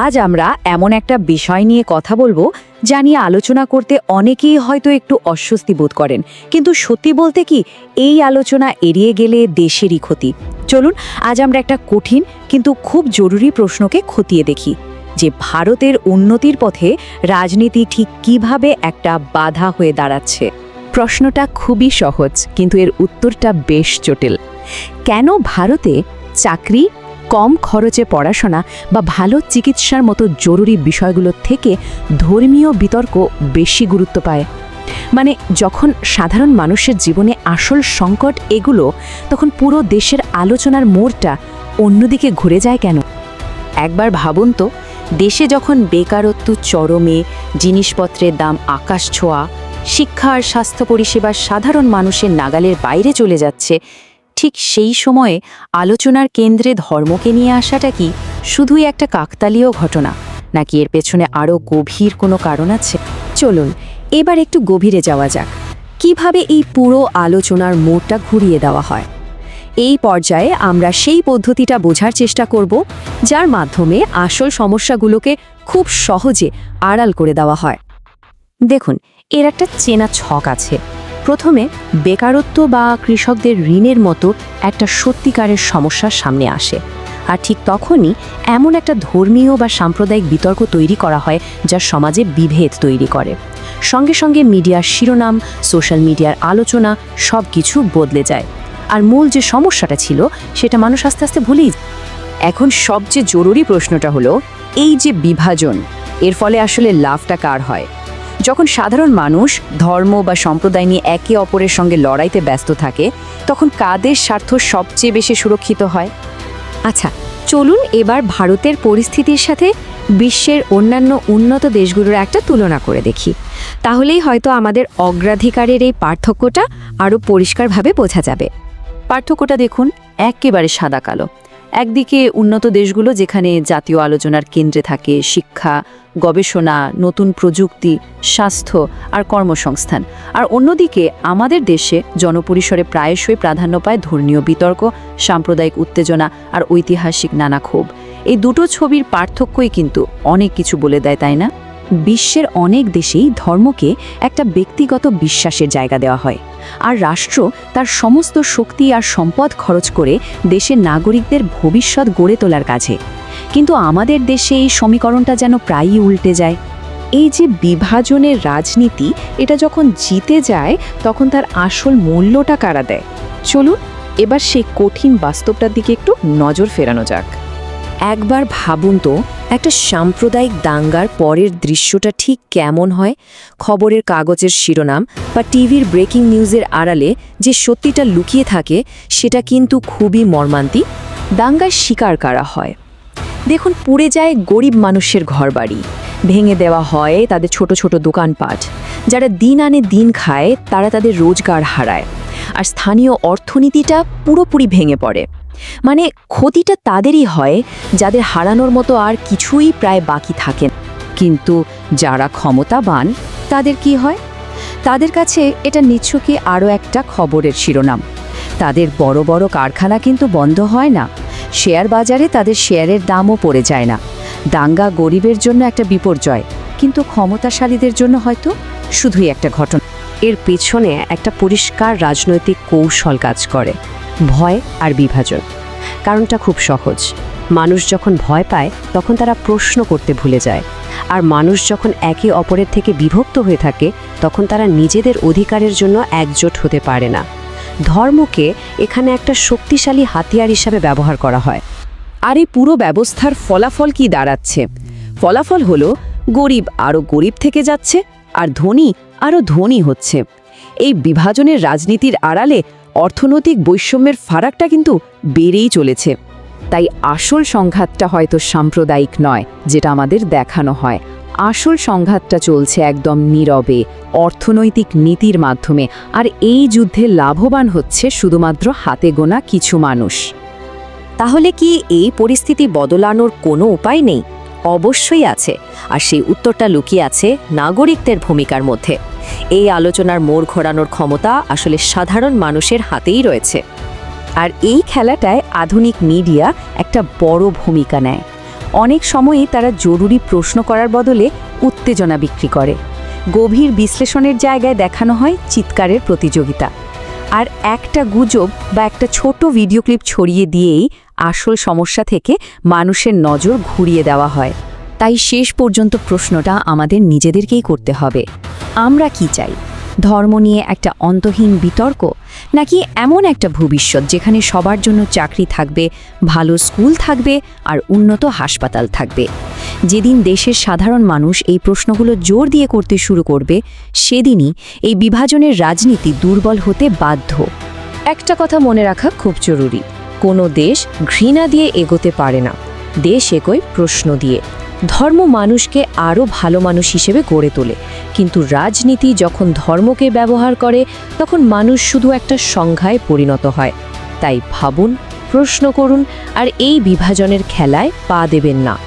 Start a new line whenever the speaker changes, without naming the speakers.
আজ আমরা এমন একটা বিষয় নিয়ে কথা বলব যা নিয়ে আলোচনা করতে অনেকেই হয়তো একটু অস্বস্তি বোধ করেন। কিন্তু সত্যি বলতে কি, এই আলোচনা এড়িয়ে গেলে দেশেরই ক্ষতি। চলুন, আজ আমরা একটা কঠিন কিন্তু খুব জরুরি প্রশ্নকে খতিয়ে দেখি। যে ভারতের উন্নতির পথে রাজনীতি ঠিক কীভাবে একটা বাধা হয়ে দাঁড়াচ্ছে?
প্রশ্নটা খুবই সহজ, কিন্তু এর উত্তরটা বেশ জটিল। কেন ভারতে চাকরি কম খরচে পড়াশোনা বা ভালো চিকিৎসার মতো জরুরি বিষয়গুলোর থেকে ধর্মীয় বিতর্ক বেশি গুরুত্ব পায়। মানে যখন সাধারণ মানুষের জীবনে আসল সংকট এগুলো, তখন পুরো দেশের আলোচনার মোড়টা অন্যদিকে ঘুরে যায় কেন?
একবার ভাবুন তো, দেশে যখন বেকারত্ব চরমে, জিনিসপত্রের দাম আকাশ ছোঁয়া, শিক্ষা আর স্বাস্থ্য পরিষেবা সাধারণ মানুষের নাগালের বাইরে চলে যাচ্ছে ঠিক সেই সময়ে আলোচনার কেন্দ্রে ধর্মকে নিয়ে আসাটা কি শুধুই একটা কাকতালীয় ঘটনা, নাকি এর পেছনে আরও গভীর কোনো কারণ আছে?
চলুন, এবার একটু গভীরে যাওয়া যাক। কীভাবে এই পুরো আলোচনার মোড়টা ঘুরিয়ে দেওয়া হয়? এই পর্যায়ে আমরা সেই পদ্ধতিটা বোঝার চেষ্টা করব, যার মাধ্যমে আসল সমস্যাগুলোকে খুব সহজে আড়াল করে দেওয়া হয়। দেখুন, এর একটা চেনা ছক আছে। প্রথমে বেকারত্ব বা কৃষকদের ঋণের মতো একটা সত্যিকারের সমস্যার সামনে আসে। আর ঠিক তখনই এমন একটা ধর্মীয় বা সাম্প্রদায়িক বিতর্ক তৈরি করা হয় যা সমাজে বিভেদ তৈরি করে। সঙ্গে সঙ্গে মিডিয়ার শিরোনাম, সোশ্যাল মিডিয়ার আলোচনা সব কিছু বদলে যায়। আর মূল যে সমস্যাটা ছিল, সেটা মানুষ আস্তে আস্তে ভুলেই
এখন সবচেয়ে জরুরি প্রশ্নটা হলো, এই যে বিভাজন, এর ফলে আসলে লাভটা কার হয়? যখন সাধারণ মানুষ ধর্ম বা সম্প্রদায় নিয়ে একে অপরের সঙ্গে লড়াইতে ব্যস্ত থাকে, তখন কাদের স্বার্থ সবচেয়ে বেশি সুরক্ষিত হয়?
আচ্ছা চলুন এবার ভারতের পরিস্থিতির সাথে বিশ্বের অন্যান্য উন্নত দেশগুলোর একটা তুলনা করে দেখি। তাহলেই হয়তো আমাদের অগ্রাধিকারের এই পার্থক্যটা আরও পরিষ্কারভাবে বোঝা যাবে।
পার্থক্যটা দেখুন, একেবারে সাদা কালো। একদিকে উন্নত দেশগুলো যেখানে জাতীয় আলোচনার কেন্দ্রে থাকে শিক্ষা গবেষণা, নতুন প্রযুক্তি, স্বাস্থ্য আর কর্মসংস্থান। আর অন্যদিকে আমাদের দেশে জনপরিসরে প্রায়শই প্রাধান্য পায় ধর্মীয় বিতর্ক, সাম্প্রদায়িক উত্তেজনা আর ঐতিহাসিক নানা ক্ষোভ। এই দুটো ছবির পার্থক্যই কিন্তু অনেক কিছু বলে দেয়, তাই না?
বিশ্বের অনেক দেশেই ধর্মকে একটা ব্যক্তিগত বিশ্বাসের জায়গা দেওয়া হয়। আর রাষ্ট্র তার সমস্ত শক্তি আর সম্পদ খরচ করে দেশের নাগরিকদের ভবিষ্যৎ গড়ে তোলার কাজে। কিন্তু আমাদের দেশে এই সমীকরণটা যেন প্রায়ই উল্টে যায়। এই যে বিভাজনের রাজনীতি, এটা যখন জিতে যায়, তখন তার আসল মূল্যটা কারা দেয়? চলুন, এবার সেই কঠিন বাস্তবটার দিকে একটু নজর ফেরানো যাক। একবার ভাবুন তো, একটা সাম্প্রদায়িক দাঙ্গার পরের দৃশ্যটা ঠিক কেমন হয়? খবরের কাগজের শিরোনাম বা টিভির ব্রেকিং নিউজের আড়ালে যে সত্যিটা লুকিয়ে থাকে, সেটা কিন্তু খুবই মর্মান্তিক। দাঙ্গায় শিকার কারা হয়? দেখুন, পুড়ে যায় গরিব মানুষের ঘরবাড়ি। ভেঙে দেওয়া হয় তাদের ছোট ছোট দোকানপাট। যারা দিন আনে দিন খায়, তারা তাদের রোজগার হারায়। আর স্থানীয় অর্থনীতিটা পুরোপুরি ভেঙে পড়ে। মানে ক্ষতিটা তাদেরই হয়, যাদের হারানোর মতো আর কিছুই প্রায় বাকি থাকে কিন্তু যারা ক্ষমতাবান, তাদের কি হয়? তাদের কাছে এটা নিচ্ছকে আরও একটা খবরের শিরোনাম। তাদের বড় বড় কারখানা কিন্তু বন্ধ হয় না। শেয়ার বাজারে তাদের শেয়ারের দামও পড়ে যায় না। দাঙ্গা গরিবের জন্য একটা বিপর্যয়, কিন্তু ক্ষমতাশালীদের জন্য হয়তো শুধুই একটা ঘটনা। এর পেছনে একটা পরিষ্কার রাজনৈতিক কৌশল কাজ করে, ভয় আর বিভাজন। কারণটা খুব সহজ। মানুষ যখন ভয় পায়, তখন তারা প্রশ্ন করতে ভুলে যায়। আর মানুষ যখন একে অপরের থেকে বিভক্ত হয়ে থাকে, তখন তারা নিজেদের অধিকারের জন্য একজোট হতে পারে না। ধর্মকে এখানে একটা শক্তিশালী হাতিয়ার হিসাবে ব্যবহার করা হয়। আর এই পুরো ব্যবস্থার ফলাফল কি দাঁড়াচ্ছে? ফলাফল হলো, গরিব আরও গরিব থেকে যাচ্ছে, আর ধনী আরও ধনী হচ্ছে। এই বিভাজনের রাজনীতির আড়ালে অর্থনৈতিক বৈষম্যের ফারাকটা কিন্তু বেড়েই চলেছে। তাই আসল সংঘাতটা হয়তো সাম্প্রদায়িক নয়, যেটা আমাদের দেখানো হয়। আসল সংঘাতটা চলছে একদম নীরবে, অর্থনৈতিক নীতির মাধ্যমে, আর এই যুদ্ধে লাভবান হচ্ছে শুধুমাত্র হাতে গোনা কিছু মানুষ। তাহলে কি এই পরিস্থিতি বদলানোর কোনো উপায় নেই? অবশ্যই আছে, আর সেই উত্তরটা লুকিয়ে আছে নাগরিকদের ভূমিকার মধ্যে। এই আলোচনার মোড় ঘোরানোর ক্ষমতা আসলে সাধারণ মানুষের হাতেই রয়েছে। আর এই খেলাটায় আধুনিক মিডিয়া একটা বড় ভূমিকা নেয়। অনেক সময়ই তারা জরুরি প্রশ্ন করার বদলে উত্তেজনা বিক্রি করে। গভীর বিশ্লেষণের জায়গায় দেখানো হয় চিৎকারের প্রতিযোগিতা। আর একটা গুজব বা একটা ছোট ভিডিও ক্লিপ ছড়িয়ে দিয়েই আসল সমস্যা থেকে মানুষের নজর ঘুরিয়ে দেওয়া হয়। তাই শেষ পর্যন্ত প্রশ্নটা আমাদের নিজেদেরকেই করতে হবে। আমরা কি চাই? ধর্ম নিয়ে একটা অন্তহীন বিতর্ক, নাকি এমন একটা ভবিষ্যৎ যেখানে সবার জন্য চাকরি থাকবে, ভালো স্কুল থাকবে আর উন্নত হাসপাতাল থাকবে? যেদিন দেশের সাধারণ মানুষ এই প্রশ্নগুলো জোর দিয়ে করতে শুরু করবে, সেদিনই এই বিভাজনের রাজনীতি দুর্বল হতে বাধ্য। একটা কথা মনে রাখা খুব জরুরি, কোনো দেশ ঘৃণা দিয়ে এগোতে পারে না, দেশ এগোয় প্রশ্ন দিয়ে। ধর্ম মানুষকে আরও ভালো মানুষ হিসেবে গড়ে তোলে। কিন্তু রাজনীতি যখন ধর্মকে ব্যবহার করে, তখন মানুষ শুধু একটা সংখ্যায় পরিণত হয়। তাই ভাবুন, প্রশ্ন করুন, আর এই বিভাজনের খেলায় পা দেবেন না।